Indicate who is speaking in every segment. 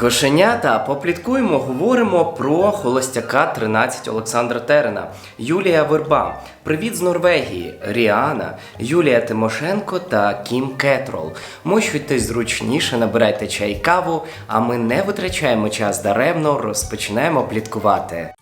Speaker 1: Кошенята, попліткуємо, говоримо про холостяка 13 Олександра Терена, Юлія Верба, Привіт з Норвегії, Ріана, Юлія Тимошенко та Кім Кетрол. Мощуйтесь зручніше, набирайте чай каву, а ми не витрачаємо час даремно, розпочинаємо пліткувати.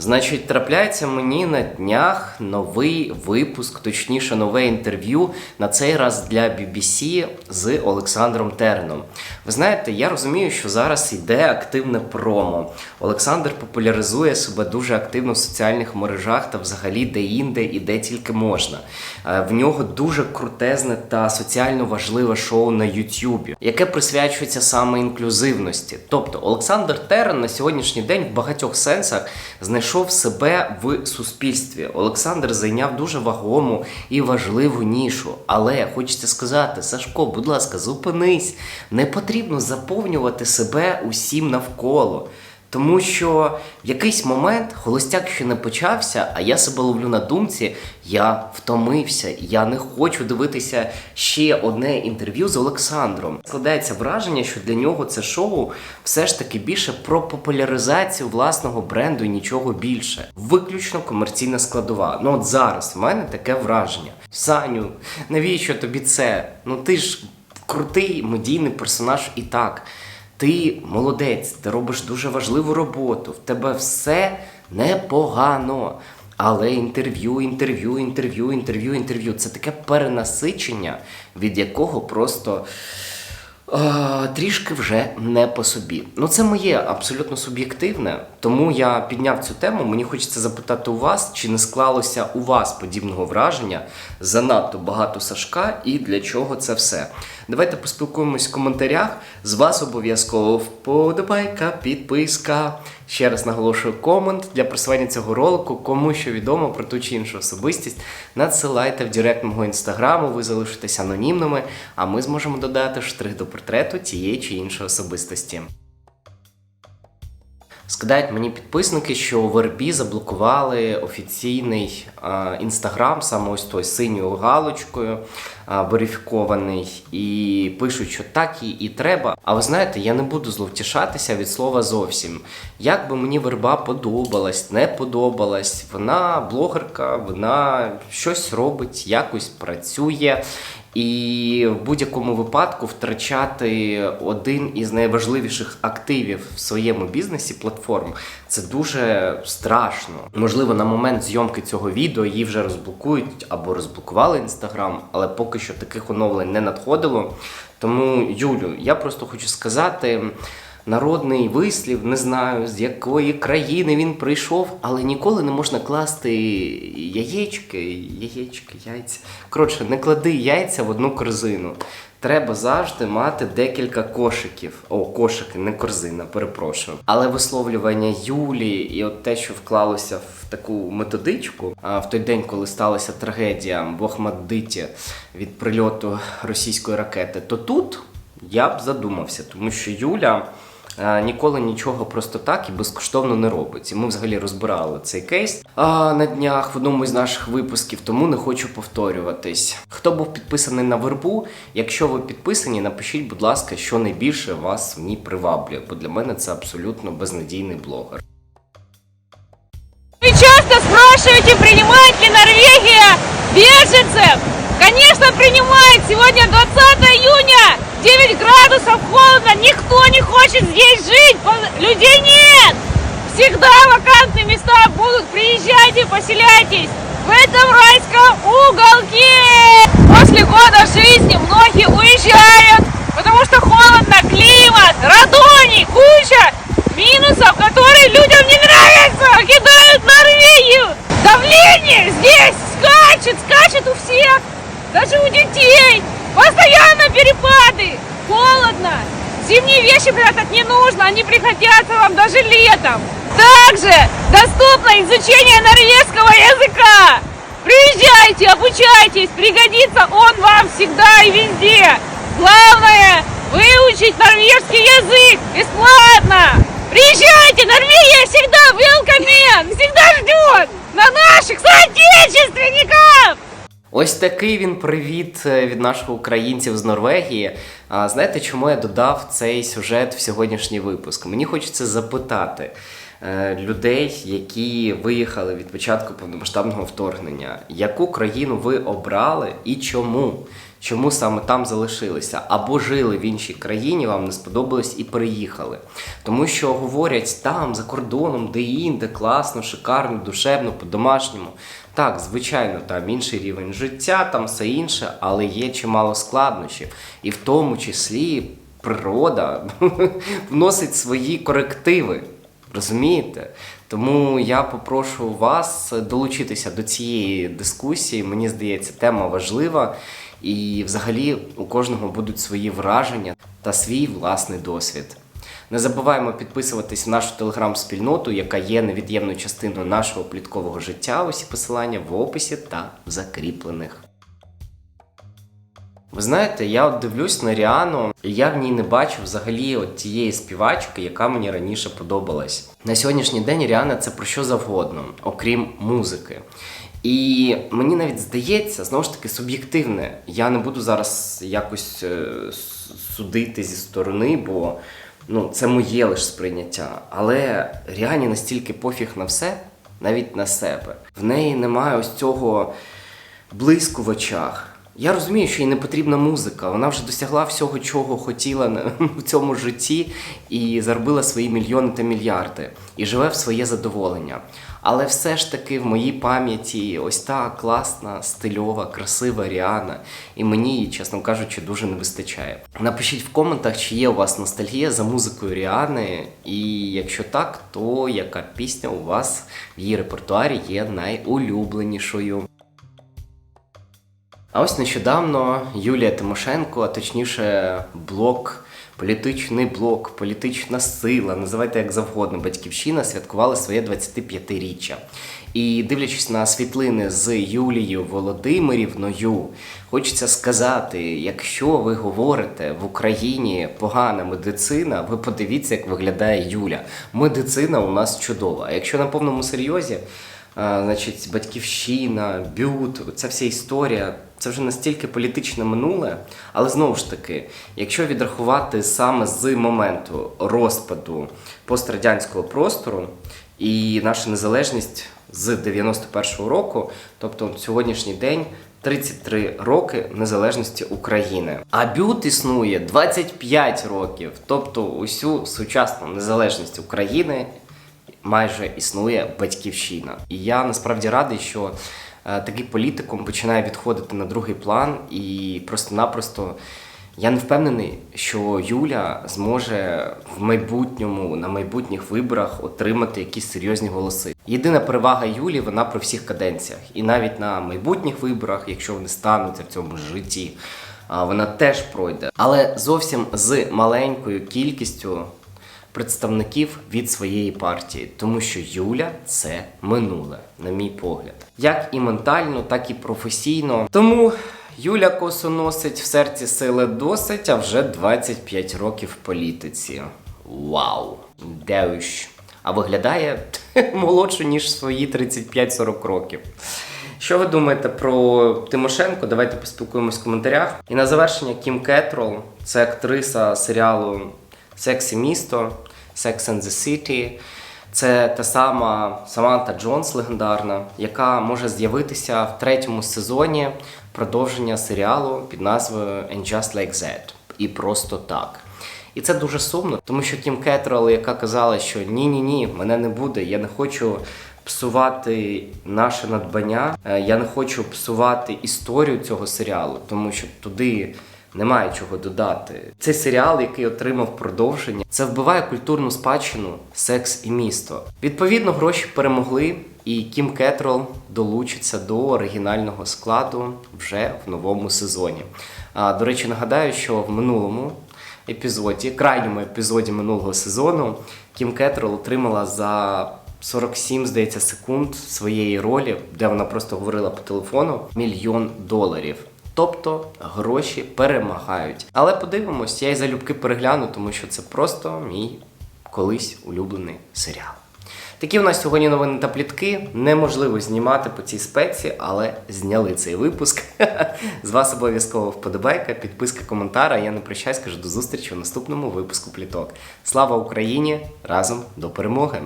Speaker 1: Значить, трапляється мені на днях новий випуск, точніше, нове інтерв'ю на цей раз для BBC з Олександром Тереном. Ви знаєте, я розумію, що зараз йде активне промо. Олександр популяризує себе дуже активно в соціальних мережах та взагалі де-інде і де тільки можна. Е, В нього дуже крутезне та соціально важливе шоу на Ютубі, яке присвячується саме інклюзивності. Тобто Олександр Терен на сьогоднішній день в багатьох сенсах знайшов себе в суспільстві. Олександр зайняв дуже вагому і важливу нішу. Але хочеться сказати, Сашко, будь ласка, зупинись. Не потрібно заповнювати себе усім навколо. Тому що в якийсь момент холостяк ще не почався, а я себе ловлю на думці, я втомився, я не хочу дивитися ще одне інтерв'ю з Олександром. Складається враження, що для нього це шоу все ж таки більше про популяризацію власного бренду і нічого більше. Виключно комерційна складова. Ну от зараз в мене таке враження. Саню, навіщо тобі це? Ну ти ж крутий медійний персонаж і так. Ти молодець, ти робиш дуже важливу роботу, в тебе все непогано. Але інтерв'ю, інтерв'ю, інтерв'ю, інтерв'ю, інтерв'ю це таке перенасичення, від якого просто трішки вже не по собі. Ну, це моє абсолютно суб'єктивне, тому я підняв цю тему. Мені хочеться запитати у вас, чи не склалося у вас подібного враження занадто багато Сашка і для чого це все. Давайте поспілкуємось в коментарях. З вас обов'язково вподобайка, підписка. Ще раз наголошую комент для просування цього ролику. Кому що відомо про ту чи іншу особистість, надсилайте в директ мого інстаграму, ви залишитесь анонімними, а ми зможемо додати штрих до портрету тієї чи іншої особистості. Скидають мені підписники, що в РБ заблокували офіційний інстаграм, саме ось той синьою галочкою, верифікований, і пишуть, що так і, і треба. А ви знаєте, я не буду зловтішатися від слова зовсім. Як би мені верба подобалась, не подобалась, вона блогерка, вона щось робить, якось працює. І в будь-якому випадку втрачати один із найважливіших активів в своєму бізнесі платформ це дуже страшно. Можливо, на момент зйомки цього відео її вже розблокують або розблокували інстаграм, але поки що таких оновлень не надходило. Тому, Юлю, я просто хочу сказати. Народний вислів, не знаю з якої країни він прийшов, але ніколи не можна класти яєчки, яєчки, яйця. Коротше, не клади яйця в одну корзину. Треба завжди мати декілька кошиків. О, кошики, не корзина, перепрошую. Але висловлювання Юлі і от те, що вклалося в таку методичку, а в той день, коли сталася трагедія в Охмаддиті від прильоту російської ракети, то тут я б задумався, тому що Юля. Ніколи нічого просто так і безкоштовно не робить. І ми взагалі розбирали цей кейс а, на днях в одному із наших випусків, тому не хочу повторюватись. Хто був підписаний на вербу? Якщо ви підписані, напишіть, будь ласка, що найбільше вас в ній приваблює, бо для мене це абсолютно безнадійний блогер.
Speaker 2: Вы часто спрашиваете, принимает ли Норвегия беженцев? Конечно, принимает. Сегодня 20 июня, 9 градусов холодно. Никто не хочет здесь жить. Людей нет. Всегда вакантные места будут. Приезжайте, поселяйтесь в этом райском уголке. После года жизни многие уезжают, потому что холодно, климат, радоний, куча минусов, которые людям не нравятся, покидают Норвегию. Давление здесь Зимние вещи прятать не нужно, они пригодятся вам даже летом. Также доступно изучение норвежского языка. Приезжайте, обучайтесь, пригодится он вам всегда и везде. Главное выучить норвежский язык бесплатно. Приезжайте, Норвегия всегда welcome, всегда ждет на наших соотечественников.
Speaker 1: Ось такий він привіт е, від наших українців з Норвегії. А знаєте, чому я додав цей сюжет в сьогоднішній випуск? Мені хочеться запитати е, людей, які виїхали від початку повномасштабного вторгнення, яку країну ви обрали і чому? Чому саме там залишилися? Або жили в іншій країні, вам не сподобалось і переїхали. Тому що говорять там, за кордоном, де інде, класно, шикарно, душевно, по-домашньому. Так, звичайно, там інший рівень життя, там все інше, але є чимало складнощів. І в тому числі природа вносить свої корективи. Розумієте? Тому я попрошу вас долучитися до цієї дискусії. Мені здається, тема важлива, і взагалі у кожного будуть свої враження та свій власний досвід. Не забуваємо підписуватись в нашу телеграм-спільноту, яка є невід'ємною частиною нашого пліткового життя. Усі посилання в описі та в закріплених. Ви знаєте, я от дивлюсь на Ріану, і я в ній не бачу взагалі от тієї співачки, яка мені раніше подобалась. На сьогоднішній день Ріана це про що завгодно, окрім музики. І мені навіть здається, знову ж таки, суб'єктивне. Я не буду зараз якось е, судити зі сторони, бо ну, це моє лише сприйняття. Але Ріані настільки пофіг на все, навіть на себе. В неї немає ось цього блиску в очах. Я розумію, що їй не потрібна музика. Вона вже досягла всього, чого хотіла в цьому житті, і заробила свої мільйони та мільярди, і живе в своє задоволення. Але все ж таки в моїй пам'яті ось та класна, стильова, красива Ріана, і мені її, чесно кажучи, дуже не вистачає. Напишіть в коментах, чи є у вас ностальгія за музикою Ріани, і якщо так, то яка пісня у вас в її репертуарі є найулюбленішою. А ось нещодавно Юлія Тимошенко, а точніше, блок, політичний блок, політична сила, називайте як завгодно, батьківщина святкували своє 25-річчя. І дивлячись на світлини з Юлією Володимирівною, хочеться сказати: якщо ви говорите в Україні погана медицина, ви подивіться, як виглядає Юля. Медицина у нас чудова. А якщо на повному серйозі, значить, батьківщина, бют, ця вся історія. Це вже настільки політичне минуле, але знову ж таки, якщо відрахувати саме з моменту розпаду пострадянського простору і наша незалежність з 91-го року, тобто сьогоднішній день 33 роки незалежності України. А бют існує 25 років, тобто усю сучасну незалежність України майже існує батьківщина. І я насправді радий, що е, такий політикум починає відходити на другий план, і просто-напросто я не впевнений, що Юля зможе в майбутньому на майбутніх виборах отримати якісь серйозні голоси. Єдина перевага Юлі вона при всіх каденціях, і навіть на майбутніх виборах, якщо вони стануться в цьому житті. Вона теж пройде, але зовсім з маленькою кількістю представників від своєї партії, тому що Юля це минуле, на мій погляд, як і ментально, так і професійно. Тому Юля косу носить в серці сили досить, а вже 25 років в політиці. Вау! Деуш! А виглядає молодше, ніж свої 35-40 років. Що ви думаєте про Тимошенко? Давайте поспілкуємось в коментарях. І на завершення Кім Кетрол, це актриса серіалу Секс і місто, Sex and the City. Це та сама Саманта Джонс легендарна, яка може з'явитися в третьому сезоні продовження серіалу під назвою And Just Like That. І просто так. І це дуже сумно, тому що Кім Кетрол, яка казала, що ні-ні ні, мене не буде, я не хочу псувати наше надбання, е, я не хочу псувати історію цього серіалу, тому що туди немає чого додати. Цей серіал, який отримав продовження, це вбиває культурну спадщину, секс і місто. Відповідно, гроші перемогли, і Кім Кетрол долучиться до оригінального складу вже в новому сезоні. А, до речі, нагадаю, що в минулому епізоді, крайньому епізоді минулого сезону, Кім Кетрол отримала за 47, здається, секунд своєї ролі, де вона просто говорила по телефону, мільйон доларів. Тобто гроші перемагають. Але подивимось, я і залюбки перегляну, тому що це просто мій колись улюблений серіал. Такі у нас сьогодні новини та плітки. Неможливо знімати по цій спеці, але зняли цей випуск. З вас обов'язково вподобайка, підписка, коментар. А я не прощаюсь, кажу до зустрічі у наступному випуску пліток. Слава Україні! Разом до перемоги!